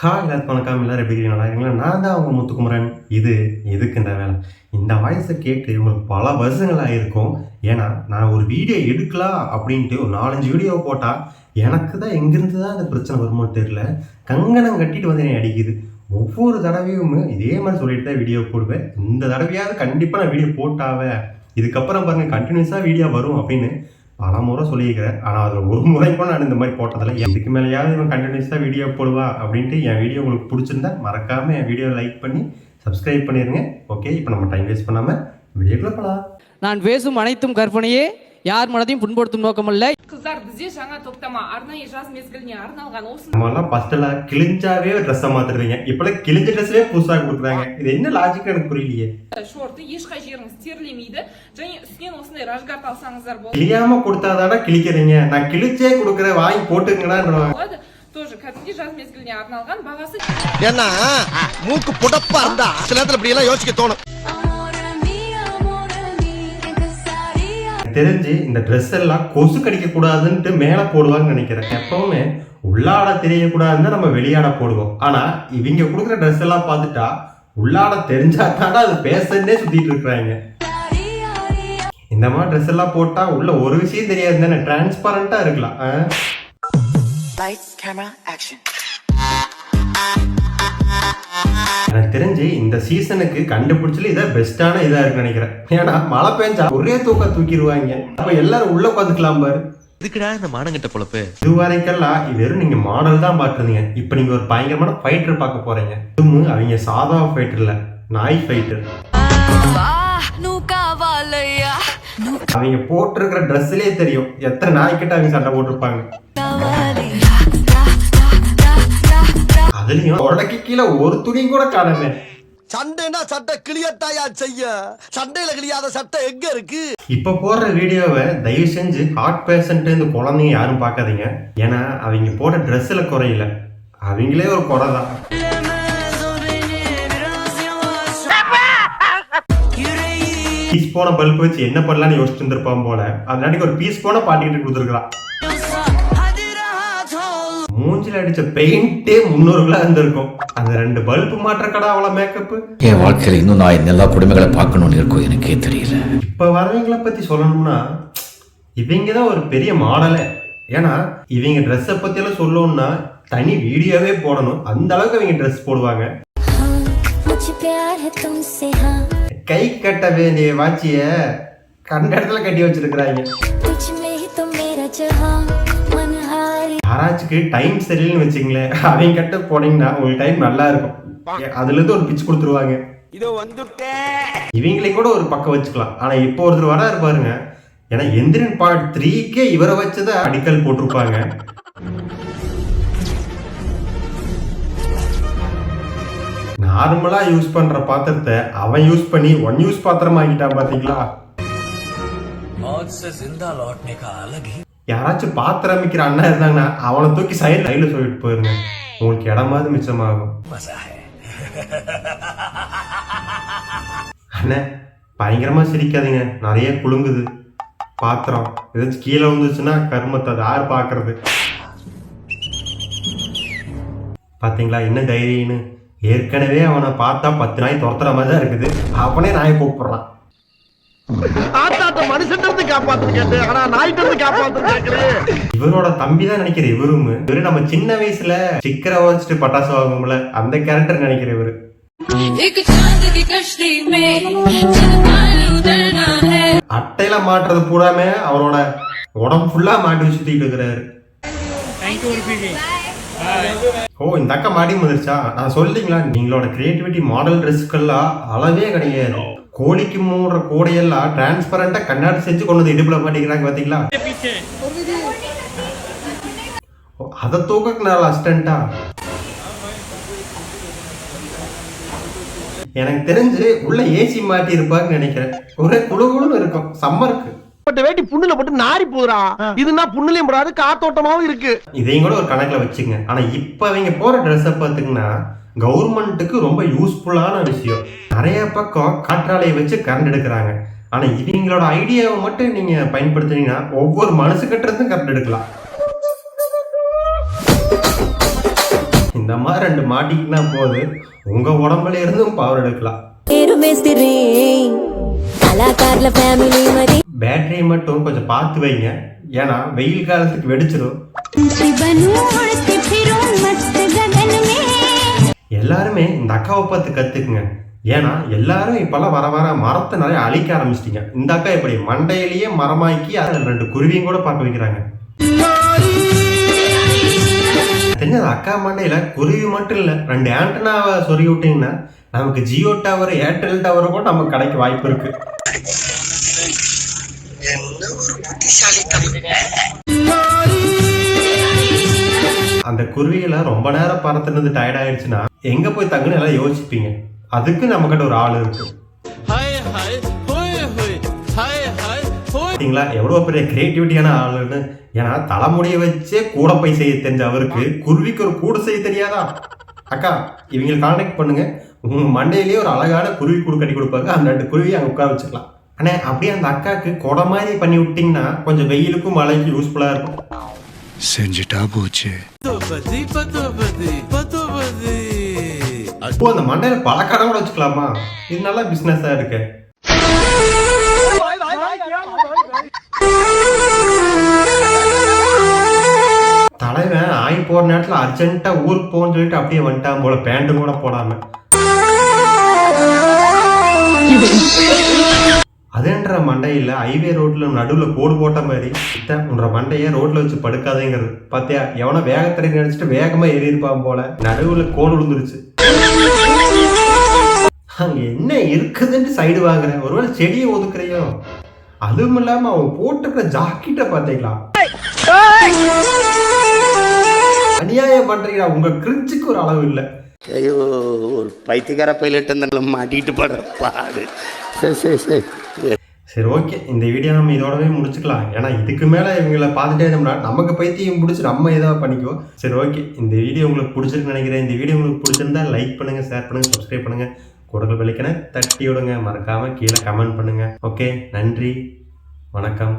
Hi எல்லாத்துக்கும் வணக்கம். எல்லாரும் எப்படி நல்லா இருக்கீங்களா? நான் தான் அவங்க முத்துக்குமரன். இது எதுக்கு இந்த வேலை? இந்த வாய்ஸை கேட்டு உங்களுக்கு பல வருஷங்கள் ஆயிருக்கும். ஏன்னா நான் ஒரு வீடியோ எடுக்கலாம் அப்படின்ட்டு ஒரு நாலஞ்சு வீடியோ போட்டால் எனக்கு தான் எங்கேருந்து தான் அந்த பிரச்சனை வருமோ தெரியல. கங்கணம் கட்டிட்டு வந்து என்னை அடிக்குது. ஒவ்வொரு தடவையும் இதே மாதிரி சொல்லிட்டு தான் வீடியோ போடுவேன். இந்த தடவையாவது கண்டிப்பாக நான் வீடியோ போட்டாவே. இதுக்கப்புறம் பாருங்கள் கண்டினியூஸாக வீடியோ வரும் அப்படின்னு பல முறை சொல்லியிருக்கிறேன். ஆனால் அதில் ஒரு முறை கூட நான் இந்த மாதிரி போட்டதில்ல. எதுக்கு மேலேயாவது இவன் கண்டினியூஸாக வீடியோ போடுவா அப்படின்ட்டு என் வீடியோ உங்களுக்கு பிடிச்சிருந்தா மறக்காமல் என் வீடியோ லைக் பண்ணி சப்ஸ்கிரைப் பண்ணிடுங்க ஓகே இப்போ நம்ம டைம் வேஸ்ட் பண்ணாமல் வீடியோக்குள்ளே போகலாம் நான் பேசும் அனைத்தும் கற்பனையே. யார் மனதையும் புண்படுத்தும் நோக்கமல்ல. қыздар бізде жаңа топтама арнайы жаз мезгіліне арналған осындай நம்மலாம் ஃபஸ்ட்டெல்லாம் கிழிஞ்சாவே ட்ரெஸ்ஸை மாற்றிடுவீங்க இப்போலாம் கிழிஞ்ச ட்ரெஸ்லேயே புதுசாக கொடுக்குறாங்க இது என்ன லாஜிக் எனக்கு புரியலையே шорты ешқай жеріңіз терлемейді және үстінен осындай рашгард алсаңыздар கிழியாம கொடுத்தாதாடா கிழிக்கிறீங்க நான் கிழிச்சே கொடுக்குறேன் வாங்கி போட்டுங்கடா болады тоже кәдімгідей жаз мезгіліне арналған бағасы ஏன்னா மூக்கு புடப்பா இருந்தா சில நேரத்துல இப்படி எல்லாம் யோசிக்க தோணும் தெரிஞ்சு இந்த ட்ரெஸ் எல்லாம் கொசு கடிக்கக்கூடாதுன்ட்டு மேலே போடுவாங்கன்னு நினைக்கிறேன். எப்பவுமே உள்ளாட தெரியக்கூடாதுன்னு நம்ம வெளியாட போடுவோம். ஆனால் இவங்க கொடுக்குற ட்ரெஸ் எல்லாம் பார்த்துட்டா உள்ளாட தெரிஞ்சா அது பேசன்னே சுற்றிட்டு இருக்கிறாங்க. இந்த மாதிரி ட்ரெஸ் எல்லாம் போட்டால் உள்ள ஒரு விஷயம் தெரியாது தானே டிரான்ஸ்பரண்ட்டாக இருக்கலாம். ஆ? எனக்கு தெரிஞ்சு இந்த சீசனுக்கு கண்டுபிடிச்சல இதை பெஸ்டான இதா இருக்குன்னு நினைக்கிறேன். ஏன்னா மழை பெஞ்சா ஒரே தூக்க தூக்கிடுவாங்க. அப்ப எல்லாரும் உள்ள உட்காந்துக்கலாம் பாரு. இதுக்குடா இந்த மானங்கிட்ட பொழப்பு? இது வரைக்கெல்லாம் வெறும் நீங்க மாடல் தான் பார்த்துருந்தீங்க. இப்போ நீங்க ஒரு பயங்கரமான ஃபைட்டர் பார்க்க போறீங்க. இதுவும் அவங்க சாதா ஃபைட்டர் இல்ல நாய் ஃபைட்டர் அவங்க போட்டிருக்கிற ட்ரெஸ்லயே தெரியும். எத்தனை நாய்க்கிட்ட அவங்க சண்டை போட்டிருப்பாங்க. அதுலயும் உடக்கு கீழே ஒரு துணியும் கூட காணமே. சண்டைனா சட்டை கிளியத்தாயா செய்ய? சண்டையில கிளியாத சட்டை எங்க இருக்கு? இப்ப போடுற வீடியோவை தயவு செஞ்சு ஹார்ட் பேஷண்ட் இந்த குழந்தைங்க யாரும் பார்க்காதீங்க. ஏன்னா அவங்க போட்ட ட்ரெஸ்ல குறையில அவங்களே ஒரு குறை தான். பீஸ் போன பல்ப் வச்சு என்ன பண்ணலாம்னு யோசிச்சு இருந்திருப்பான் போல. அதனாடி ஒரு பீஸ் போன பாட்டிக்கிட்டு கொடுத்துருக்கான் மூஞ்சில அடிச்ச பெயிண்டே முன்னூறுகளா இருந்திருக்கும். அந்த ரெண்டு பல்பு மாற்ற கடை அவ்வளவு மேக்கப் என் வாழ்க்கையில இன்னும் நான் இந்த எல்லா குடும்பங்களை பார்க்கணும்னு இருக்கும் எனக்கே தெரியல. இப்ப வரவங்களை பத்தி சொல்லணும்னா இவங்க தான் ஒரு பெரிய மாடலே ஏன்னா இவங்க ட்ரெஸ்ஸை பற்றியெல்லாம் சொல்லணும்னா தனி வீடியோவே போடணும். அந்த அளவுக்கு அவங்க ட்ரெஸ் போடுவாங்க. கை கட்ட வேண்டிய வாட்சிய கண்ட இடத்துல கட்டி வச்சிருக்கிறாங்க. யாராச்சுக்கு டைம் சரியில்லைன்னு வச்சுங்களேன் அவங்க கிட்ட போனீங்கன்னா உங்களுக்கு டைம் நல்லா இருக்கும். அதுல இருந்து ஒரு பிச்சு கொடுத்துருவாங்க. இவங்களையும் கூட ஒரு பக்கம் வச்சுக்கலாம். ஆனா இப்போ ஒருத்தர் வராரு பாருங்க. ஏன்னா எந்திரன் பார்ட் த்ரீக்கே இவரை வச்சுதான் அடிக்கல் போட்டிருப்பாங்க. நார்மலா யூஸ் பண்ற பாத்திரத்தை அவன் யூஸ் பண்ணி ஒன் யூஸ் பாத்திரம் ஆகிட்டான் பாத்தீங்களா யாராச்சும் பாத்திரமிக்கிற அண்ணா இருந்தாங்கன்னா அவனை தூக்கி சைடு சைடுல சொல்லிட்டு போயிருங்க. உங்களுக்கு இடமாவது மிச்சமாகும். அண்ணே பயங்கரமா சிரிக்காதீங்க. நிறைய குலுங்குது. பாத்திரம் ஏதாச்சும் கீழே வந்துச்சுன்னா கருமத்தை அது யார் பாக்குறது பாத்தீங்களா என்ன தைரியம்னு? ஏற்கனவே அவனை பார்த்தா பத்து நாய் துரத்துற மாதிரி தான் இருக்குது. அவனே நாயை கூப்பிடுறான். காப்பாற்ற மனுஷன்றது காப்பாற்று ஆனா நாய்ட்டு காப்பாற்று கேட்கலையே. இவரோட தம்பி தான் நினைக்கிறேன் இவரும். இவரு நம்ம சின்ன வயசுல சிக்கர வச்சுட்டு பட்டாசு வாங்கும்ல அந்த கேரக்டர் நினைக்கிறேன் இவரு. அட்டையில மாட்டுறது பூராம அவரோட உடம்பு ஃபுல்லா மாட்டி சுத்திட்டு இருக்கிறாரு. ஓ இந்த அக்கா மாடி முதிர்ச்சா நான் சொல்லிங்களா நீங்களோட கிரியேட்டிவிட்டி மாடல் ட்ரெஸ்க்கெல்லாம் அளவே கிடையாது. கோழிக்கு மூடுற கோடையெல்லாம் டிரான்ஸ்பரண்டா கண்ணாடி செஞ்சு கொண்டு வந்து இடுப்புல மாட்டிக்கிறாங்க பாத்தீங்களா? அதை தூக்க நான் அசிஸ்டண்டா எனக்கு தெரிஞ்சு உள்ள ஏசி மாட்டி இருப்பாங்கன்னு நினைக்கிறேன். ஒரே குழுகுழுன்னு இருக்கும். சம்மருக்கு பட்ட வேட்டி புண்ணுல போட்டு நாரி போதுரா இதுனா புண்ணுலயும் போடாது காத்தோட்டமாவும் இருக்கு. இதையும் கூட ஒரு கணக்குல வச்சுங்க. ஆனா இப்ப அவங்க போற ட்ரெஸ்ஸை பார்த்தீங்கன்னா கவர்மெண்ட்டுக்கு ரொம்ப யூஸ்ஃபுல்லான விஷயம். நிறைய பக்கம் காற்றாலையை வச்சு கரண்ட் எடுக்கிறாங்க. ஆனால் இவங்களோட ஐடியாவை மட்டும் நீங்கள் பயன்படுத்துனீங்கன்னா ஒவ்வொரு மனசுக்கிட்ட இருந்தும் கரண்ட் எடுக்கலாம். இந்த மாதிரி ரெண்டு மாட்டிக்கினா போது உங்கள் உடம்புல இருந்தும் பவர் எடுக்கலாம். பேட்டரி மட்டும் கொஞ்சம் பார்த்து வைங்க. ஏன்னா வெயில் காலத்துக்கு வெடிச்சிடும் எல்லாருமே இந்த அக்காவை பார்த்து கற்றுக்குங்க ஏன்னா எல்லாரும் இப்போல்லாம் வர வர மரத்தை நிறைய அழிக்க ஆரம்பிச்சிட்டிங்க. இந்த அக்கா இப்படி மண்டையிலேயே மரமாக்கி அதில் ரெண்டு குருவியும் கூட பார்க்க வைக்கிறாங்க. தெரிஞ்சது? அக்கா மண்டையில் குருவி மட்டும் இல்லை ரெண்டு ஆண்டனாவை சொருகி விட்டிங்கன்னா நமக்கு ஜியோ டவர் ஏர்டெல் டவர் கூட நமக்கு கிடைக்க வாய்ப்பு இருக்கு. அந்த குருவிகளை ரொம்ப நேரம் பறத்துனது டயர்ட் ஆயிடுச்சுன்னா எங்க போய் தங்குன்னு எல்லாம் யோசிப்பீங்க. அதுக்கு நம்மகிட்ட ஒரு ஆள் இருக்கு. பார்த்தீங்களா எவ்வளோ பெரிய கிரியேட்டிவிட்டியான ஆளுன்னு. ஏன்னா தலைமுடியை வச்சே கூட போய் செய்ய தெரிஞ்ச அவருக்கு குருவிக்கு ஒரு கூடு செய்ய தெரியாதா? அக்கா இவங்களை கான்டாக்ட் பண்ணுங்க. உங்க மண்டையிலேயே ஒரு அழகான குருவி கூடு கட்டி கொடுப்பாங்க. அந்த ரெண்டு குருவி அங்கே உட்கார வச்சுக்கலாம் அண்ணே அப்படியே அந்த அக்காவுக்கு கொடை மாதிரி பண்ணி விட்டிங்கன்னா கொஞ்சம் வெயிலுக்கும் மழைக்கும் யூஸ்ஃபுல்லாக இருக்கும். செஞ்சுட்டா போச்சு. இப்போ அந்த மண்டையில பல கடை கூட வச்சுக்கலாமா? இது நல்லா பிசினஸா இருக்கு. தலைவன் ஆகி போற நேரத்துல அர்ஜென்ட்டா ஊருக்கு போகணும்னு சொல்லிட்டு அப்படியே வந்துட்டான் போல பேண்ட்டும் கூட போடாம. அதுன்ற மண்டையில ஹைவே ரோட்ல நடுவுல கோடு போட்ட மாதிரி. உன்ற மண்டைய ரோட்ல வச்சு படுக்காதேங்கிறது. பாத்தியா? எவனோ வேகத்தடை நினைச்சிட்டு வேகமா ஏறி இருப்பான் போல. நடுவுல கோடு விழுந்துருச்சு. அங்க என்ன இருக்குதுன்னு சைடு வாங்குறேன் ஒருவேளை செடியை ஒதுக்குறையோ? அதுவும் இல்லாம அவன் போட்டுக்கிற ஜாக்கெட்டை பாத்தீங்களா அநியாயம் பண்றீங்களா? உங்க கிரிஞ்சுக்கு ஒரு அளவு இல்லை. ஐயோ ஒரு பைத்தியக்கார பைலட் அந்த மாட்டிக்கிட்டு படுற பாடு. சரி சரி சரி. சரி ஓகே இந்த வீடியோ நம்ம இதோடவே முடிச்சுக்கலாம். ஏன்னா இதுக்கு மேலே இவங்களை பார்த்துட்டே இருந்தோம்னா நமக்கு பைத்தியம் பிடிச்சி நம்ம ஏதாவது பண்ணிக்குவோம். சரி ஓகே இந்த வீடியோ உங்களுக்கு பிடிச்சிருக்கு நினைக்கிறேன். இந்த வீடியோ உங்களுக்கு பிடிச்சிருந்தா லைக் பண்ணுங்க ஷேர் பண்ணுங்க சப்ஸ்கிரைப் பண்ணுங்க. குடல் விளைக்கன தட்டி விடுங்க. மறக்காம கீழே கமெண்ட் பண்ணுங்க. ஓகே நன்றி. வணக்கம்.